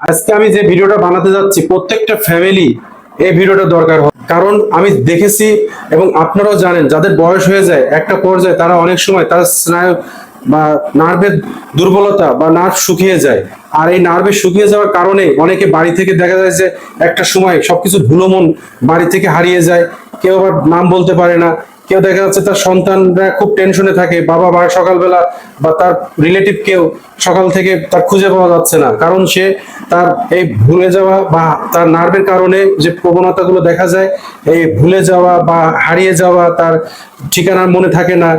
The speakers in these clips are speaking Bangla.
আজকে আমি যে ভিডিওটা বানাতে যাচ্ছি, প্রত্যেকটা ফ্যামিলি এই ভিডিওটা দরকার হয়। কারণ আমি দেখেছি এবং আপনারাও জানেন, যাদের বয়স হয়ে যায়, একটা পর্যায়ে তারা অনেক সময় তার স্নায়ু বা নার্ভের দুর্বলতা বা নার্ভ শুকিয়ে যায়। আর এই নার্ভের শুকিয়ে যাওয়ার কারণে অনেকে বাড়ি থেকে দেখা যায় যে একটা সময় সবকিছু ভুলোমন বাড়ি থেকে হারিয়ে যায়, কেউ আবার নাম বলতে পারে না। কেউ দেখা যাচ্ছে তার সন্তানরা খুব টেনশনে থাকে, বাবা মা সকালবেলা বা তার রিলেটিভ কেউ সকাল থেকে তার খুঁজে পাওয়া যাচ্ছে না। কারণ সে তার এই ভুলে যাওয়া বা তার নার্ভের কারণে যে প্রবণতাগুলো দেখা যায়, এই ভুলে যাওয়া বা হারিয়ে যাওয়া তার ঠিকানা মনে থাকে না।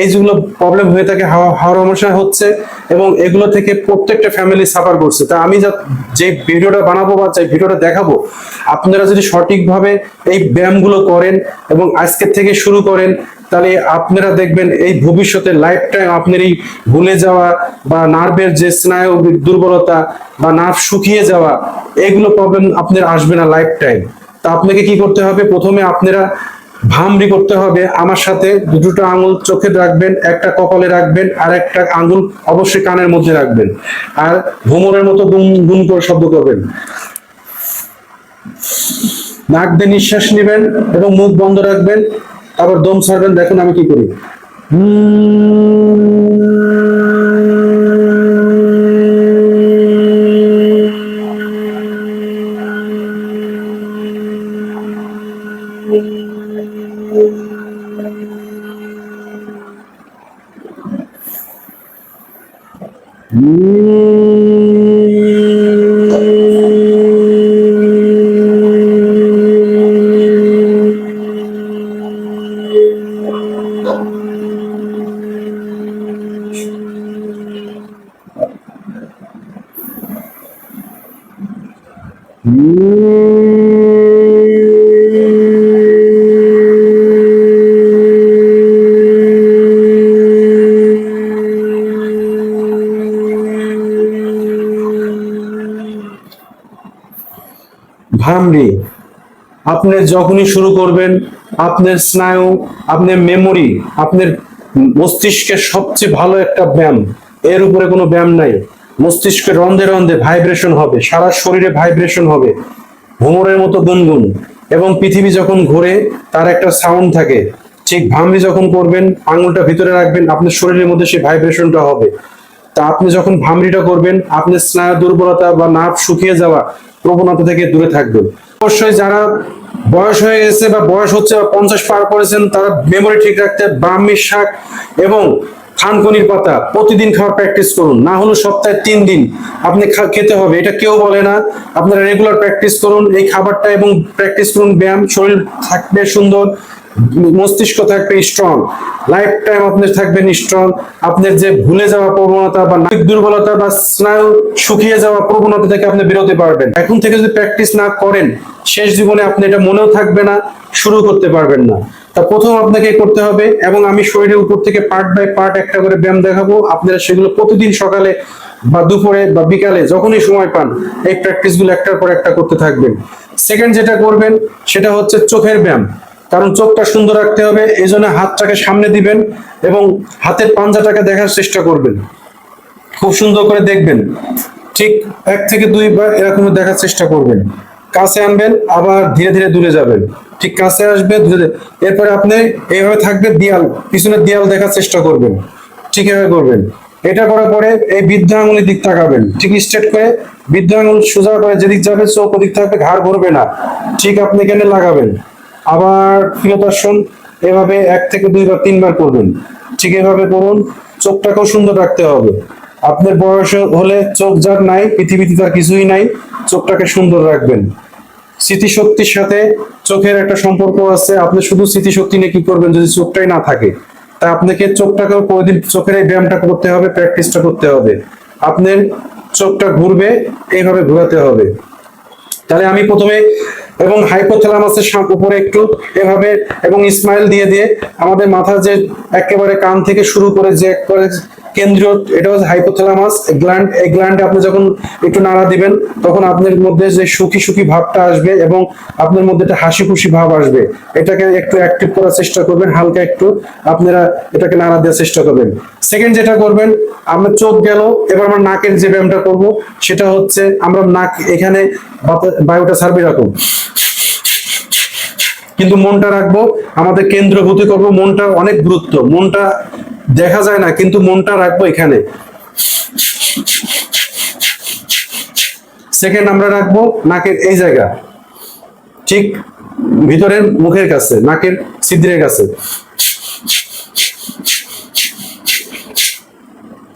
এই যেগুলো প্রবলেম হয়ে থাকে, হাওয়া সমস্যা হচ্ছে এবং এগুলো থেকে প্রত্যেকটা ফ্যামিলি সাফার করছে। তা আমি যা যে ভিডিওটা বানাবো বা যে ভিডিওটা দেখাবো, আপনারা যদি সঠিকভাবে এই ব্যায়ামগুলো করেন এবং আজকের থেকে শুরু করেন, তাহলে আপনারা দেখবেন এই ভবিষ্যতে লাইফ টাইম আপনার এই ভুলে যাওয়া বা নার্ভের যে স্নায়ু দুর্বলতা বা নার্ভ শুকিয়ে যাওয়া, এগুলো প্রবলেম আপনার আসবে না লাইফ টাইম তা আপনাকে কি করতে হবে? প্রথমে আপনারা ভামরি করতে হবে। আমার সাথে দুটো আঙুল চোখে রাখবেন, একটা কপালে রাখবেন, আর একটা আঙুল অবশ্যই কানের মধ্যে রাখবেন। আর ভ্রমণের মতো গুন গুন করে শব্দ করবেন। নাক দিয়ে নিঃশ্বাস নেবেন এবং মুখ বন্ধ রাখবেন। আবার দম ছাড়বেন, দেখুন আমি কি করি। you. ভামরি আপনি যখনই শুরু করবেন, আপনার স্নায়ু, আপনার মেমোরি আপনার মস্তিষ্কের সবচেয়ে ভালো একটা ব্যায়াম, এর উপরে কোনো ব্যায়াম নাই। মস্তিষ্কের রন্ধে রন্ধে ভাইব্রেশন হবে, সারা শরীরে ভাইব্রেশন হবে ভ্রমরের মতো গুনগুন। এবং পৃথিবী যখন ঘুরে, তার একটা সাউন্ড থাকে। ঠিক ভামরি যখন করবেন, আঙুলটা ভিতরে রাখবেন, আপনার শরীরের মধ্যে সেই ভাইব্রেশনটা হবে। তা আপনি যখন ভামরিটা করবেন, আপনি স্নায়ু দুর্বলতা বা নার্ভ শুকিয়ে যাওয়া প্রবণতা থেকে দূরে থাকবেন। অবশ্যই যারা বয়স হয়ে গেছে বা বয়স হচ্ছে বা পঞ্চাশ পার করেছেন, তারা মেমোরি ঠিক রাখতে ব্রাহ্মীর শাক এবং খানকনির পাতা প্রতিদিন খাওয়ার প্র্যাকটিস করুন। না হলে সপ্তাহে তিন দিন আপনি খেতে হবে। এটা কেউ বলে না। আপনারা রেগুলার প্র্যাকটিস করুন। এই খাবারটা এবং প্র্যাকটিস করুন ব্যায়াম। শরীর থাকবে সুন্দর। মস্তিষ্ক থাকবে স্ট্রং লাইফ টাইম আপনার থাকবেন স্ট্রং আপনার যে ভুলে যাওয়া প্রবণতা বা নাবিক দুর্বলতা বা স্নায়ু শুকিয়ে যাওয়া প্রবণতা থেকে আপনি বেরোতে পারবেন। এখন থেকে যদি প্র্যাকটিস না করেন, শেষ জীবনে আপনি এটা মনেও থাকবে না, শুরু করতে পারবেন না। তা প্রথম আপনাকে করতে হবে এবং আমি শরীরের উপর থেকে পার্ট বাই পার্ট একটা করে ব্যায়াম দেখাবো। আপনারা সেগুলো প্রতিদিন সকালে বা দুপুরে বা বিকালে যখনই সময় পান, এই প্র্যাকটিসগুলো একটার পর একটা করতে থাকবেন। সেকেন্ড যেটা করবেন, সেটা হচ্ছে চোখের ব্যায়াম। কারণ চোখটা সুন্দর রাখতে হবে এই জন্য হাতটাকে সামনে দিবেন এবং হাতের পাঞ্জাটাকে দেখার চেষ্টা করবেন। খুব সুন্দর করে দেখবেন। ঠিক এক থেকে দুইবার এরকম দেখার চেষ্টা করবেন। কাছে আনবেন, আবার ধীরে ধীরে দূরে যাবেন। ঠিক কাছে আসবে, ধীরে এরপরে আপনি এইভাবে থাকবে, দেয়াল, পিছনের দেয়াল দেখার চেষ্টা করবেন। ঠিক এভাবে করবেন। এটা করার পরে এই বৃদ্ধ আঙুলের দিক তাকাবেন। ঠিক স্ট্রেট করে বৃদ্ধ আঙুল সোজা করে যেদিক যাবে, চোখ ওদিক থাকবে, ঘাড় ঘুরবে না। ঠিক আপনি এখানে লাগাবেন। আবার প্রিয় দর্শন, এভাবে এক থেকে দুইবার, তিনবার করবেন ঠিক এভাবে করুন চোখটাকেও সুন্দর রাখতে হবে। আপনার বয়স হলে চোখ যার নাই, পৃথিবীতে তার কিছুই নাই, চোখটাকে সুন্দর রাখবেন। স্মৃতিশক্তির সাথে চোখের একটা সম্পর্ক আছে। আপনি শুধু স্মৃতিশক্তি নিয়ে কি করবেন যদি চোখটাই না থাকে? তা আপনাকে চোখটাকেও প্রতিদিন চোখের এই ব্যায়ামটা করতে হবে, প্র্যাকটিসটা করতে হবে। আপনার চোখটা ঘুরবে এইভাবে ঘোরাতে হবে। তাহলে আমি প্রথমে এবং হাইপোথ্যালামাসের উপরে একটু এভাবে, এবং স্মাইল দিয়ে দিয়ে আমাদের মাথা যে একেবারে কান থেকে শুরু করে যে কেন্দ্রীয়, এটা হচ্ছে হাইপোথ্যালামাস গ্ল্যান্ড এই গ্ল্যান্ডে আপনি যখন একটু নাড়া দিবেন, তখন আপনার মধ্যে যে সুখী সুখী ভাবটা আসবে এবং আপনার মধ্যে একটা হাসি খুশি ভাব আসবে। এটাকে একটু অ্যাক্টিভ করার চেষ্টা করবেন, হালকা একটু আপনারা এটাকে নাড়া দেওয়ার চেষ্টা করবেন। সেকেন্ড যেটা করবেন, আমরা চোখ গেল, এবার আমরা নাকের যে ব্যায়ামটা করব, সেটা হচ্ছে আমরা নাক এখানে বায়ুটা সার্ভে রাখুন কিন্তু মনটা রাখব, আমাদের কেন্দ্রভূতি করব, মনটা অনেক গুরুত্ব। মনটা দেখা যায় না, কিন্তু মনটা রাখব এখানে। সেকেন্ড আমরা রাখব নাকের এই জায়গা। ঠিক ভিতরের মুখের কাছে, নাকের ছিদ্রের কাছে।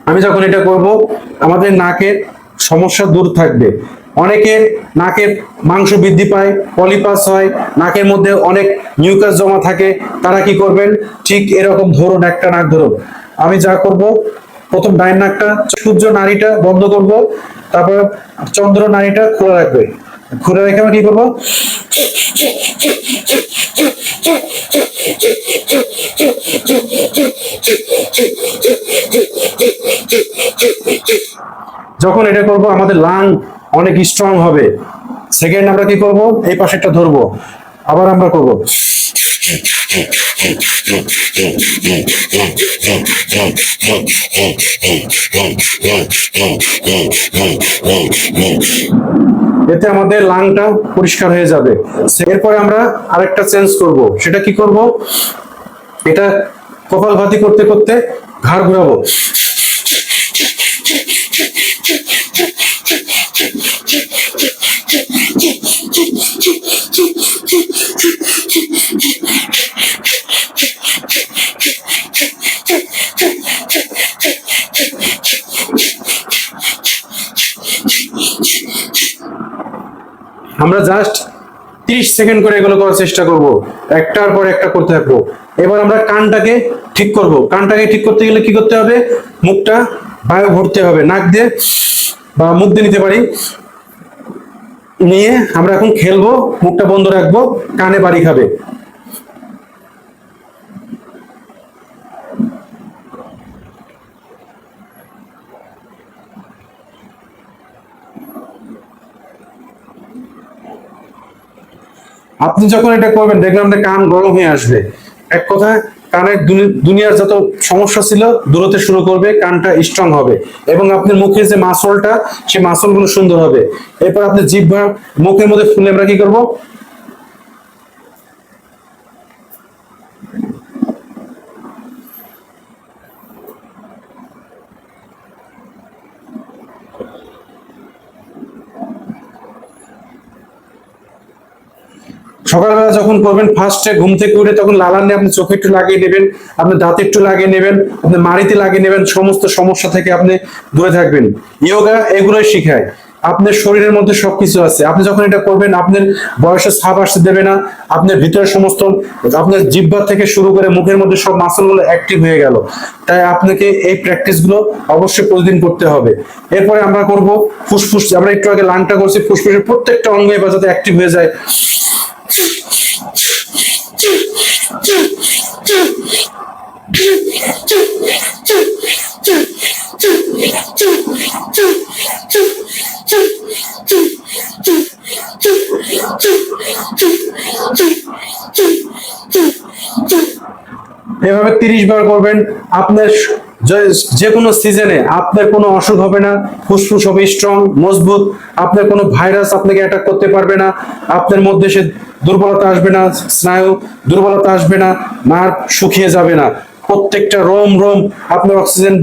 আমি যখন এটা করব, আমাদের নাকের সমস্যা দূর থাকবে। অনেকের নাকের মাংস বৃদ্ধি পায়, পলিপাস হয়, নাকের মধ্যে অনেক নিউকাস জমা থাকে, তারা কি করবেন? ঠিক এরকম ধরুন একটা নাক ধরুন আমি যা করব, প্রথম ডাইন নাকটা, সূর্য নারীটা বন্ধ করব, তারপর চন্দ্র নারীটা খোলা রাখবে। খুলে রেখে আমরা কি করব? যখন এটা করব, আমাদের লাং অনেক স্ট্রং হবে। সেকেন্ড আমরা কি করব? এই পাশেরটা ধরবো। আবার আমরা করব। এতে আমাদের লাংটা পরিষ্কার হয়ে যাবে। এরপরে আমরা আরেকটা চেঞ্জ করব। সেটা কি করব? এটা কপাল ভাতি করতে করতে ঘাড় ঘুরাবো। আমরা জাস্ট তিরিশ সেকেন্ড করে এগুলো করার চেষ্টা করব। একটার পর একটা করতে থাকব। এবার আমরা কানটাকে ঠিক করব। কানটাকে ঠিক করতে গেলে কি করতে হবে? মুখটা বায়ু ভরতে হবে। নাক দিয়ে বা মুখ দিয়ে নিতে পারি। নিয়ে আমরা এখন খেলব, মুখটা বন্ধ রাখব, কানে বাড়ি খাবে। আপনি যখন এটা করবেন, দেখলাম যে কান গরম হয়ে আসবে। এক কথা কানের দুনি- দুনিয়ার যত সমস্যা ছিল দূরতে শুরু করবে, কানটা স্ট্রং হবে। এবং আপনার মুখের যে মাসলটা সেই মাসলগুলো সুন্দর হবে। এরপর আপনি জিভা মুখের মধ্যে ফুলে আমরা কি করব? সকালবেলা যখন করবেন ফার্স্টে ঘুম থেকে উঠে তখন লালানে আপনি চোখে একটু লাগিয়ে নেবেন, আপনি দাঁতে একটু লাগিয়ে নেবেন, আপনি মাড়িতে লাগিয়ে নেবেন, সমস্ত সমস্যা থেকে আপনি দূরে থাকবেন। ইয়োগা এগুলোই শিখায়। আপনার শরীরের মধ্যে সবকিছু আছে। আপনি যখন এটা করবেন, আপনার বয়সের ছাপ আসতে দেবে না, আপনার ভিতরে সমস্ত, আপনার জিব্বা থেকে শুরু করে মুখের মধ্যে সব মাসলগুলো অ্যাক্টিভ হয়ে গেল। তাই আপনাকে এই প্র্যাকটিসগুলো অবশ্যই প্রতিদিন করতে হবে। এরপরে আমরা করব ফুসফুস। আমরা একটু আগে লাংটা করছি, ফুসফুসের প্রত্যেকটা অঙ্গ এবার যাতে অ্যাক্টিভ হয়ে যায়। এভাবে তিরিশ বার করবেন, আপনার যে কোনো সিজনে আপনার কোনো অসুখ হবে না, ফুসফুস হবে স্ট্রং মজবুত, আপনার কোনো ভাইরাস আপনাকে অ্যাটাক করতে পারবে না, আপনার মধ্যে সে দুর্বলতা আসবে না, স্নায়ু দুর্বলতা আসবে না নার্ভ শুকিয়ে যাবে না। প্রত্যেকটা রোম রোম, আপনার অক্সিজেন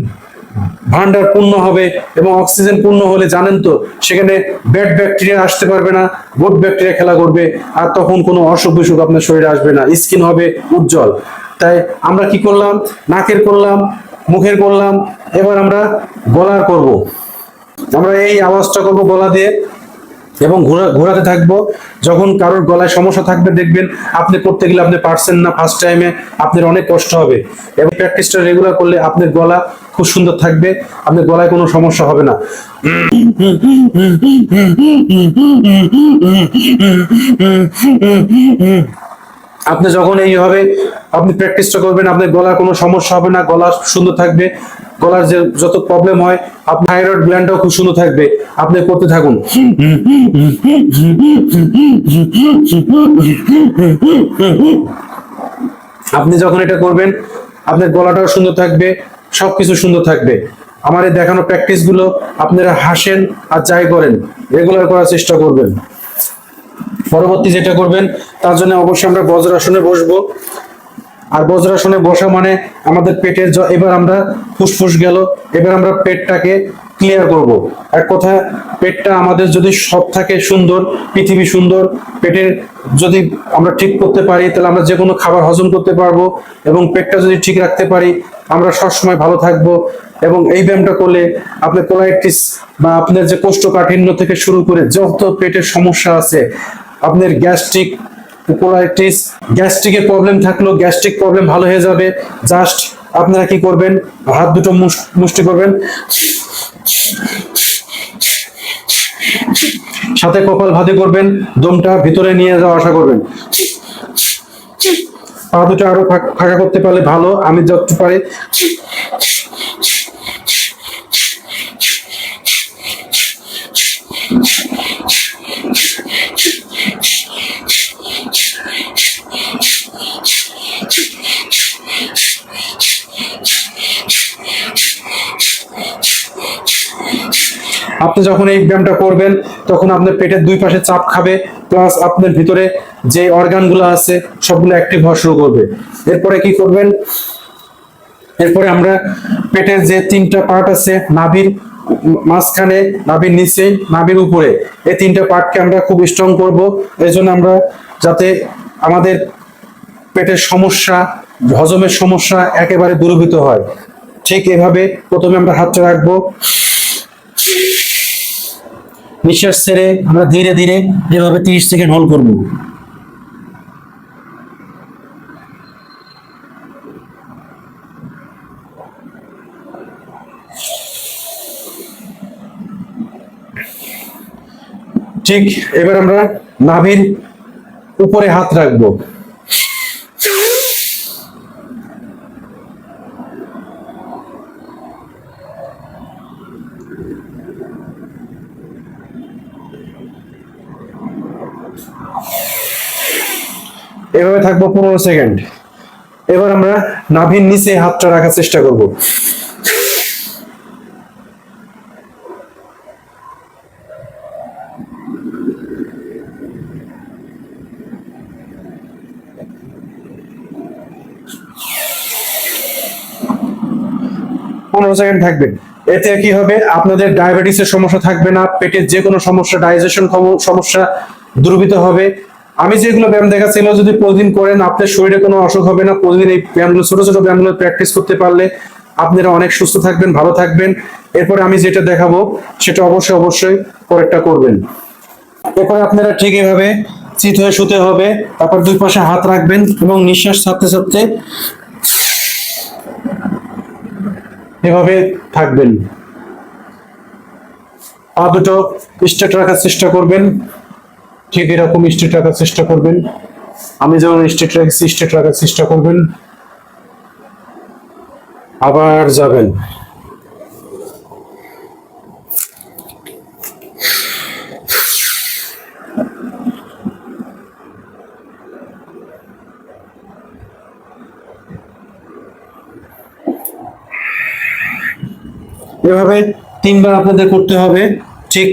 ভান্ডার পূর্ণ হবে এবং অক্সিজেন পূর্ণ হলে জানেন তো, সেখানে ব্যাড ব্যাকটেরিয়া আসতে পারবে না, গুড ব্যাকটেরিয়া খেলা করবে আর তখন কোনো অসুখ বিসুখ আপনার শরীরে আসবে না, স্কিন হবে উজ্জ্বল। তাই আমরা কি করলাম? নাকের করলাম, মুখের করলাম, এবার আমরা গলার করব। আমরা এই আওয়াজটা করব গলা দিয়ে। এবং ঘোরা ঘোরাতে থাকব। যখন কারোর গলায় সমস্যা থাকবে, দেখবেন আপনি করতে গেলে আপনি পারছেন না ফার্স্ট টাইমে আপনার অনেক কষ্ট হবে। এবং প্র্যাকটিসটা রেগুলার করলে আপনার গলা খুব সুন্দর থাকবে, আপনার গলায় কোনো সমস্যা হবে না। আপনি যখন এইভাবে আপনি প্র্যাকটিসটা করবেন, আপনার গলার কোনো সমস্যা হবে না, গলা সুন্দর থাকবে। গলার যে যত প্রবলেম হয় আপনার থাইরয়েড গ্ল্যান্ডটাও খুব সুন্দর থাকবে। আপনি করতে থাকুন। আপনি যখন এটা করবেন, আপনার গলাটাও সুন্দর থাকবে, সবকিছু সুন্দর থাকবে। আমার এই দেখানো প্র্যাকটিসগুলো আপনারা হাসেন আর যাই করেন রেগুলার করার চেষ্টা করবেন। পরবর্তী যেটা করবেন, তার জন্য অবশ্যই আমরা বজ্রাসনে বসবো। আর বজ্রাসনে বসা মানে আমাদের পেটের এবার আমরা ফুসফুস গেল, এবার আমরা পেটটাকে ক্লিয়ার করব। এক কথা পেটটা আমাদের যদি সব থাকে সুন্দর, পৃথিবী সুন্দর, পেটের যদি আমরা ঠিক করতে পারি, তাহলে আমরা যে কোনো খাবার হজম করতে পারব এবং পেটটা যদি ঠিক রাখতে পারি, আমরা সবসময় ভালো থাকব এবং এই ব্যায়ামটা করলে আপনার কোলাইটিস বা আপনার যে কোষ্ঠকাঠিন্য থেকে শুরু করে যত পেটের সমস্যা আছে, আপনার গ্যাস্ট্রিক কোলাইটিস গ্যাস্ট্রিকের প্রবলেম থাকলেও গ্যাস্ট্রিক প্রবলেম ভালো হয়ে যাবে। জাস্ট আপনারা কি করবেন? হাত দুটো মুষ- মুষ্টি করবেন। সাথে কপাল ভাতি করবেন, দমটা ভিতরে নিয়ে যাওয়া আশা করবেন। পা দুটো আরও ফাঁকা করতে পারলে ভালো, আমি যত পারি। আপনি যখন এই ব্যায়ামটা করবেন, তখন আপনার পেটের দুই পাশে চাপ খাবে প্লাস আপনার ভিতরে যে অর্গানগুলো আছে, সবগুলো অ্যাক্টিভ হওয়া শুরু করবে। এরপরে কি করবেন? এরপরে আমরা পেটের যে তিনটা পার্ট আছে, নাভির মাঝখানে, নাভির নিচে, নাভির উপরে, এই তিনটা পার্টকে আমরা খুব স্ট্রং করব। এই জন্য আমরা যাতে আমাদের পেটের সমস্যা, হজমের সমস্যা একেবারে দূরভূত হয়। ঠিক এভাবে প্রথমে আমরা হাতটা রাখব। নিঃশ্বাস ছেড়ে আমরা ধীরে ধীরে যেভাবে তিরিশ সেকেন্ড হোল্ড করব। ঠিক, এবার আমরা নাভির উপরে হাত রাখব। এভাবে থাকব পনেরো সেকেন্ড। এবার আমরা নাভির নিচে হাতটা রাখার চেষ্টা করব। পনেরো সেকেন্ড থাকবেন এতে কি হবে? আপনাদের ডায়াবেটিসের সমস্যা থাকবে না, পেটের যে কোনো সমস্যা, ডাইজেশন সমস্যা দূরীভূত হবে। আমি যেগুলো ব্যায়াম দেখাচ্ছিল, যদি প্রতিদিন করেন, আপনার শরীরে কোনো অসুখ হবে না। প্রতিদিন এই ব্যায়ামগুলো, ছোট ছোট ব্যায়ামগুলো প্র্যাকটিস করতে পারলে আপনারা অনেক সুস্থ থাকবেন, ভালো থাকবেন। এরপরে আমি যেটা দেখাবো, সেটা অবশ্যই অবশ্যই পরেরটা করবেন। এরপরে আপনারা ঠিক এভাবে চিত হয়ে শুতে হবে। তারপর দুই পাশে হাত রাখবেন এবং নিঃশ্বাস ছাড়তে ছাড়তে এভাবে থাকবেন। পা দুটো স্ট্রেট রাখার চেষ্টা করবেন। ঠিক এরকম স্ট্রেট রাখার চেষ্টা করবেন। আমি যেমন স্ট্রেট রাখছি স্ট্রেট রাখার চেষ্টা করবেন। আবার যাবেন। এভাবে তিনবার আপনাদের করতে হবে। ঠিক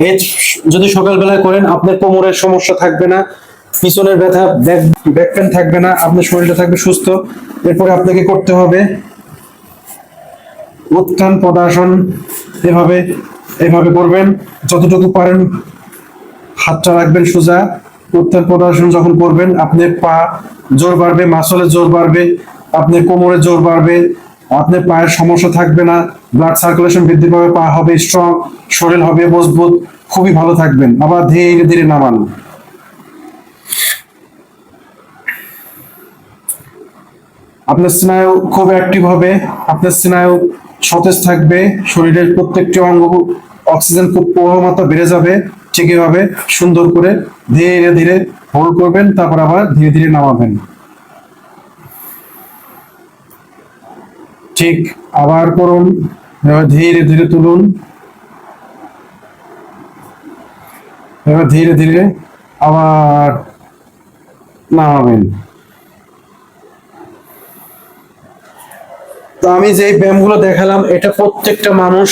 এর যদি সকালবেলায় করেন, আপনার কোমরের সমস্যা থাকবে না, পিছনের ব্যথা, ব্যাক পেন থাকবে না, আপনার শরীরটা থাকবে সুস্থ। এরপরে আপনাকে করতে হবে উত্থান পদাসন। এভাবে এভাবে করবেন, যতটুকু পারেন, হাতটা রাখবেন সোজা। উত্থান পদাসন যখন করবেন, আপনার পা জোর বাড়বে মাসলে জোর বাড়বে, আপনার কোমরে জোর বাড়বে আপনার পায়ের সমস্যা থাকবে না ব্লাড সার্কুলেশন বৃদ্ধি পাবে, পা হবে স্ট্রং শরীর হবে মজবুত, খুবই ভালো থাকবেন। আবার ধীরে ধীরে নামান। আপনার স্নায়ু খুব অ্যাক্টিভ হবে, আপনার স্নায়ু সতেজ থাকবে, শরীরের প্রত্যেকটি অঙ্গ অক্সিজেন খুব প্রবাহ মাত্রা বেড়ে যাবে ঠিক এভাবে সুন্দর করে ধীরে ধীরে হোল্ড করবেন, তারপর আবার ধীরে ধীরে নামাবেন। ঠিক আবার করুন। এবার ধীরে ধীরে তুলুন। এবার ধীরে ধীরে আবার নামাবেন। তো আমি যে ব্যায়ামগুলো দেখালাম, এটা প্রত্যেকটা মানুষ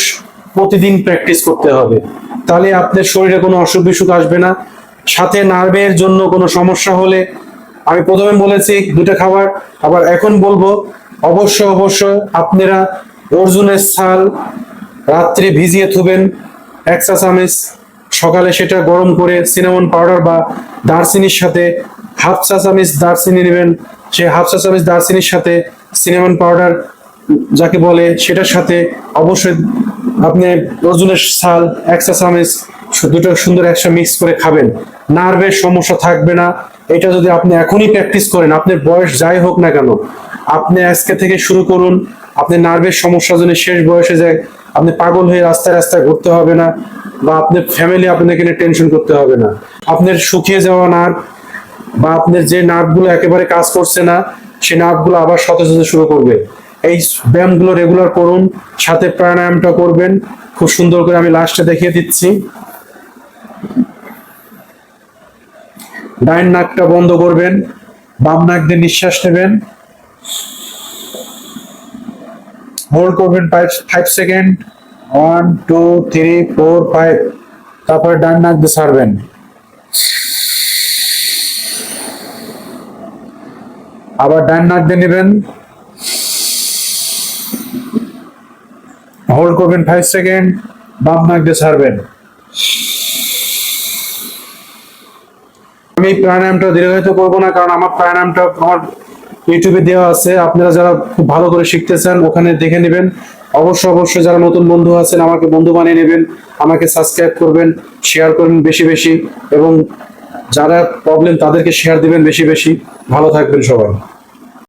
প্রতিদিন প্র্যাকটিস করতে হবে। তাহলে আপনার শরীরে কোনো অসুখ বিসুখ আসবে না। সাথে নার্ভের জন্য কোনো সমস্যা হলে, আমি প্রথমে বলেছি দুটো খাবার, আবার এখন বলব অবশ্য অবশ্য আপনারা অর্জুনের ছাল রাত্রে ভিজিয়ে থুবেন। এক সকালে সেটা গরম করে সিনামন পাউডার বা দারচিনির সাথে হাফ চা দারচিনি নেবেন। সেই হাফ চা দারচিনির সাথে সিনামন পাউডার যাকে বলে সেটার সাথে অবশ্যই আপনি অর্জুনের ছাল এক চা চামচ দুটো সুন্দর একসাথে মিক্স করে খাবেন। নার্ভের সমস্যা থাকবে না। এটা যদি আপনি এখনই প্র্যাকটিস করেন, আপনার বয়স যাই হোক না কেন আপনি আজকে থেকে শুরু করুন। আপনি নার্ভের সমস্যা যদি শেষ বয়সে যায়। আপনি পাগল হয়ে রাস্তায় রাস্তায় ঘুরতে হবে না বা আপনার ফ্যামিলি আপনাকে নিয়ে টেনশন করতে হবে না। আপনার শুকিয়ে যাওয়া নার্ভ বা আপনার যে নার্ভগুলো একেবারে কাজ করছে না, সে নার্ভগুলো আবার সতেজ হতে শুরু করবে। এই ব্যায়ামগুলো রেগুলার করুন, সাথে প্রাণায়ামটা করবেন। খুব সুন্দর করে আমি লাস্টে দেখিয়ে দিচ্ছি। ডাইন নাকটা বন্ধ করবেন, বাম নাক দিয়ে নিঃশ্বাস নেবেন। হোল্ড করবেন five five second one two three four five তারপরে ডান নাক দিয়ে আবার ডান নাক দিয়ে নেবেন। হোল্ড করবেন ফাইভ সেকেন্ড বাম নাক দিয়ে ছাড়বেন। আমি প্রাণায়ামটা দীর্ঘায়িত করব না, কারণ আমার প্রাণায়ামটা আমার ইউটিউবে দেওয়া আছে। আপনারা যারা খুব ভালো করে শিখতে চান ওখানে দেখে নেবেন। অবশ্য অবশ্যই যারা নতুন বন্ধু আছেন, আমাকে বন্ধু বানিয়ে নেবেন। আমাকে সাবস্ক্রাইব করবেন শেয়ার করবেন বেশি বেশি। এবং যারা প্রবলেম তাদেরকে শেয়ার দিবেন বেশি বেশি। ভালো থাকবেন সবাই।